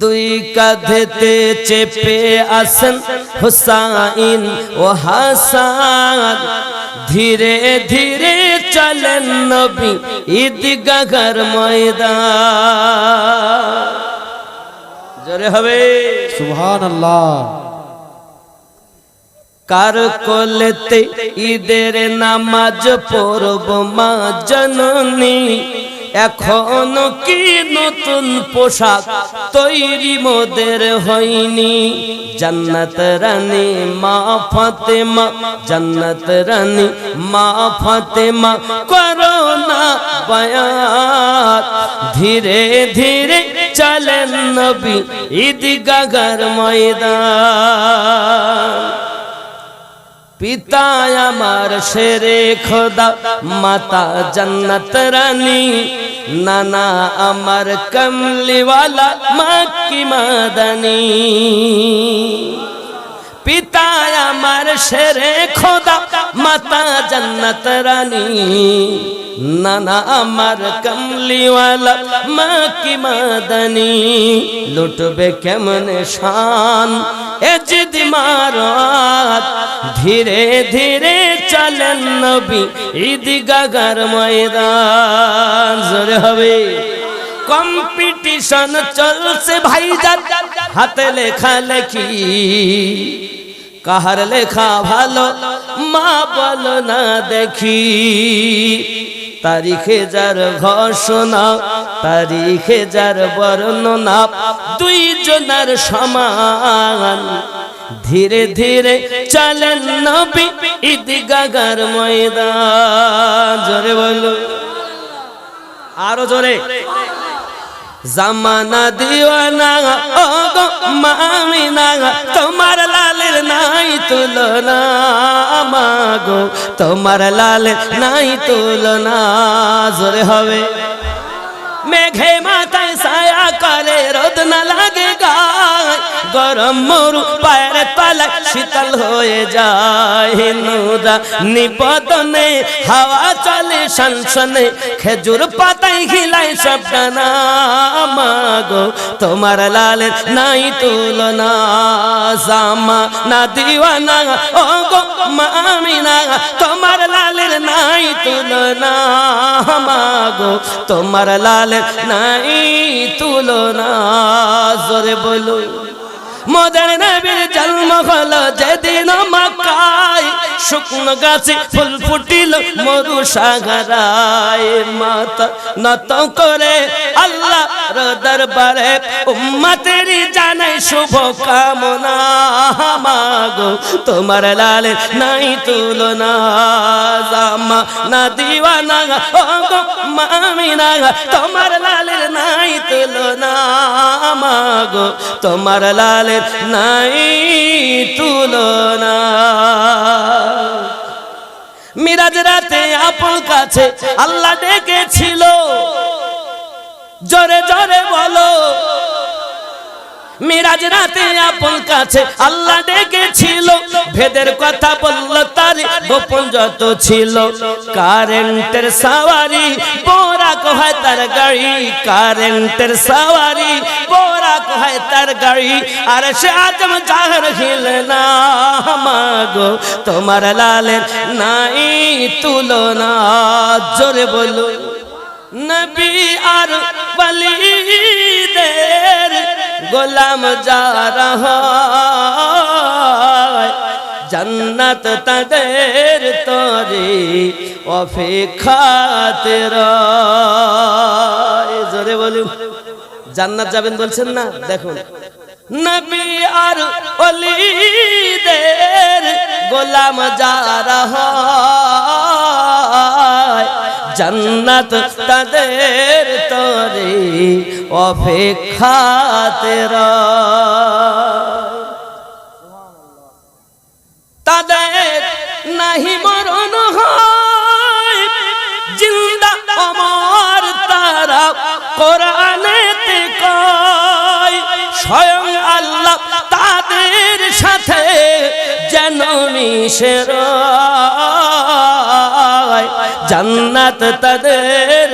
দুই কাঁধেতে চেপে আসেন হুসাইন ও হাসান। ধীরে ধীরে চলেন নবী ঈদগাহর ময়দান। জোরে হবে? সুবহান আল্লাহ কার কোলেতে ঈদের নামাজ পড়ব মা জননী? এখনও কি নতুন পোশাক তৈরি মোদের হয়নি? জান্নাত রানী মা ফাতেমা, জান্নাত রানী মা ফাতেমা, করোনা বায়াত। ধীরে ধীরে চলেন নবী ঈদগাহর ময়দান। পিতা আমার শেরে খোদা মাতা জন্নত রানী। নানা আমার কমলিওয়ালা মাক্কি মাদানী। পিতা শেরে খোদা মাতা জন্নত রানী। নানা আমার কমলিওয়ালা, মা কি মাদানি। লুটবে কেমন শান এ জিদ মারাত। ধীরে ধীরে চলেন নবী ঈদগাহর ময়দান। জোরে হবে। কম্পিটিশন চলছে ভাইজান, হাতে লেখা লেখি। কাহার লেখা ভালো, মা বলো না দেখি। তারিখে যার ঘোষণা, তারিখে যার বর্ণনা, দুই জনার সমান। ধীরে ধীরে চলেন নবী ঈদগাহর ময়দান। জোরে বলো। আরও জোরে। জামানা দিওয়ানা ও গো মামিনা, তোমার লালের নাই তুলনা মাগো তোমার লালের নাই তুলনা, জোরে হবে। মেঘে মাথায় ছায়া করে রোদ না লাগে গায়। গরম মরু পায়ের তলায় শীতল হয়ে যায়। নুরা নিপদনে হাওয়া চলে, শানশনে খেজুর পাতায় ঘিলাই সব ডানা মাগো তোমার লালের নাই তুলনা। জামা না দিওয়ানা, ও গো মামিনা তোমার লালের নাই তুলনা। মাগো তোমার লালের নাই তুলনা জোরে বলো মদের নবীর জন্ম হলো যেদিন মক্কায় শুকনো গাছে ফুল ফুটিল মরু সাগরায় মাতা নত করে আল্লাহ দরবারে উম্মতের জানাই শুভ কামনা। মাগো, তোমার লালে নাই তুলনা। জামা না দিওয়ানা ও গো মামিনা, তোমার লালের নাই তুলনা। মাগো, তোমার লালের নাই তুলনা। মিরাজ রাতে আপন কাছে আল্লাহ ডেকেছিল। জোরে জোরে বলো মিরাজ রাতে আপন কাছে আল্লাহ ডেকেছিল। ভেদের কথা বলল তার গোপন যত ছিল। কারেন্টের সাওয়ারি পোরা কহায় তার গাড়ি। কারেন্টের সাওয়ারি পোরা কহায় তার গাড়ি। আর সে আজম জাহর হিল না, মাগো, তোমার লালের নাই তুলনা। জোরে বলো, নবী আর গোলাম যা রহা জন্নত তাদের তরে অপেক্ষাতে জোরে বলুন, জান্নাত যাবেন বলছেন না? দেখুন। নবী আর অলিদের গোলাম যা রহা জন্নত তাদের তরে অপেক্ষাতে তাদের নাহি মরণ হয়, জিন্দা অমর তারা কোরআনেতে কয়, স্বয়ং আল্লাহ তাদের সাথে যেন মিশের জান্নাত তাদের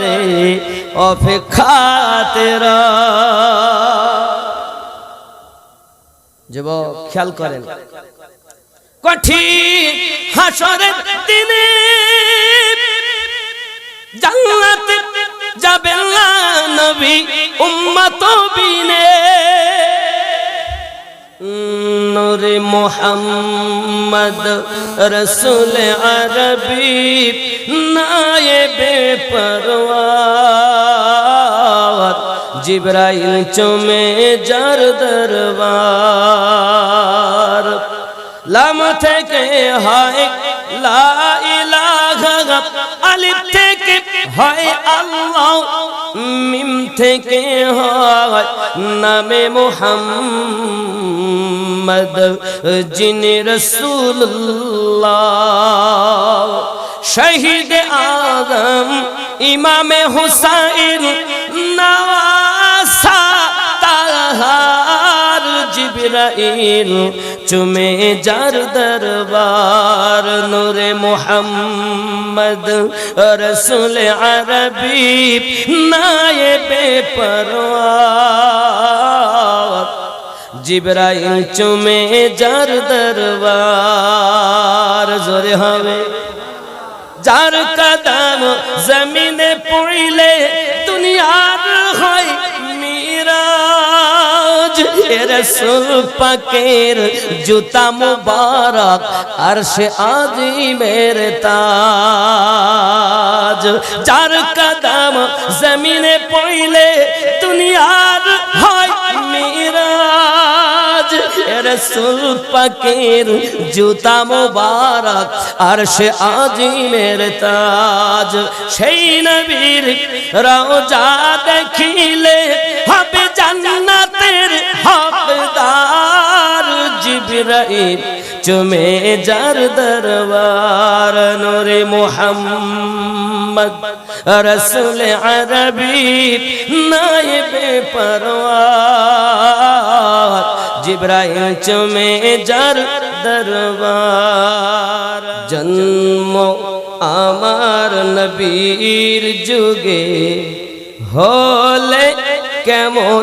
রে অপেক্ষাতে যুব খেয়াল করেন। কঠিন হাসরের দিনে জান্নাতে যাবে নবী উম্মত বিনে। নূরে মোহাম্মদ রসুল আরবি নায়েবে পরওয়ার জিব্রাইল চমে যার দরবার লাম থেকে হয় লা ইলাহা আলিফ থেকে হয় আল্লাহ মিম থেকে হয় নামে মোহাম্মদ, যিনি রসুল্লাহ শহীদ আদম, ইমামে হুসাইন নওয়াসা তাহার জিবরাইল, চুমে যার দরবার, নূরে মোহাম্মদ রসুল আরবি নায়েবে পরওয়ার জিবরাইল চুমে যার দরবার জোরে হবে। যার কদম জমিনে পড়িলে দুনিয়ার হয় রসুল পাকের জুতা মুবারক আর সে আজিমের তাজ। যার কদম জমিনে পড়িলে দুনিয়ার হয় মিরাজ। রসুল পাকের জুতা মুবারক আর সে আজিমের তাজ। সেই নবীর রওজা দেখিলে হবে জান্নাতের জিবরাইল চুমে যার দরবার নূরে মোহাম্মদ রসুল আরবি নাইবে পরওয়ার জিব্রাইল চুমে যার দরবার জন্ম আমার নবীর যুগে হলে কেমন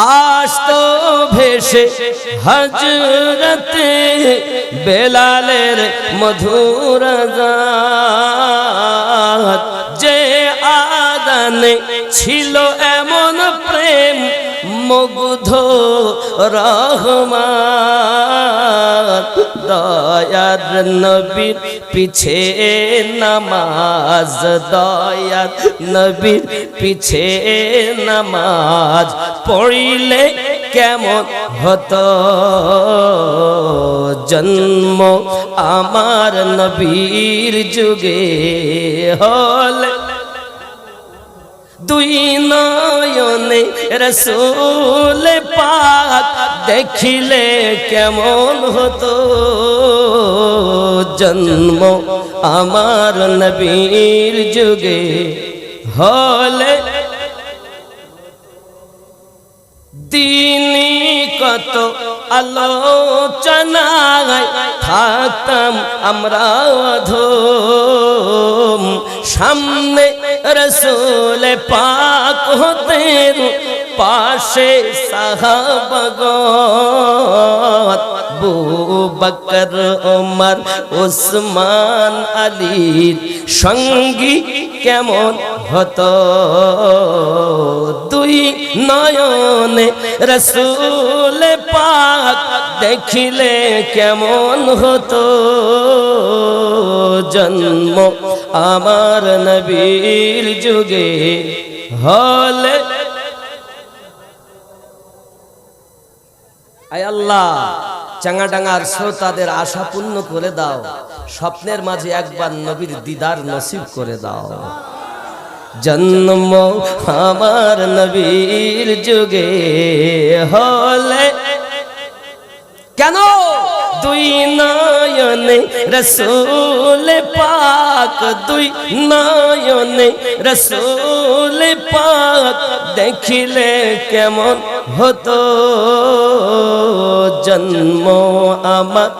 আসতো ভেসে হজরতে বেলালের মধুর যে আদানে ছিল মুগ্ধ রহমান, দয়ার নবীর পিছে নামাজ, দয়ার নবীর পিছে নামাজ পড়িলে কেমন হত? জন্ম আমার নবীর যুগে হলে দুই নয়নে রসুল পাক দেখিলে কেমন হতো? জন্ম আমার নবীর যুগে হলে দিনী কত আলোচনায় থাকতাম আমরা ধুম সামনে রসুল পাক হতে পাশে সাহাবগত বকর ওমর উসমান আলীর সঙ্গী কেমন হতো দুই নয়নে রসুল পাক দেখিলে কেমন হতো জন্ম আমার নবীর যুগে হলে। আয় আল্লাহ চাঙ্গাডাঙ্গার শ্রোতাদের আশা পূর্ণ করে দাও, স্বপ্নের মাঝে একবার নবীর দিদার নসিব করে দাও। জন্ম আমার নবীর যুগে হলে। কেন? দুই নয়নে রসুল পাক, দুই নয়নে রসুল পাক দেখিলে কেমন হতো? জন্ম আমার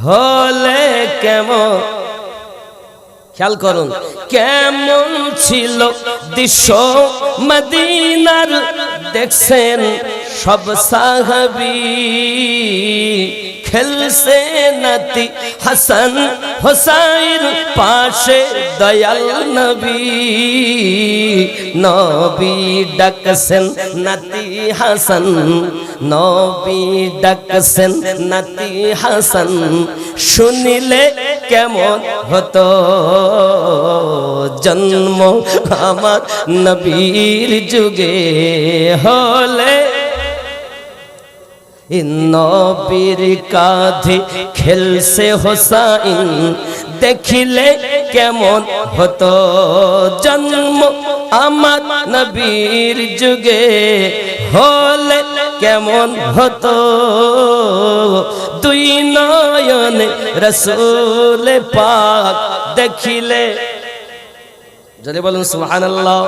হলে কেমন খেয়াল করুন কেমন ছিল দৃশ্য মদিনার দেখছেন সব সাহাবি। খেলছে নাতি হাসান হোসাইন পাশে দয়াল নবী। নবী ডাকছেন নাতি হাসান। নবী ডাকছেন নাতি হাসান। শুনিলে কেমন হতো জন্ম আমার নবীর যুগে হলে নবীর কাঁধে খেলছে হোসাইন। দেখিলে কেমন হতো জন্ম আমার নবীর যুগে। হলে কেমন হতো দুই নয়নে রসুল পাক দেখিলে। যদি বলুন সুবহানাল্লাহ।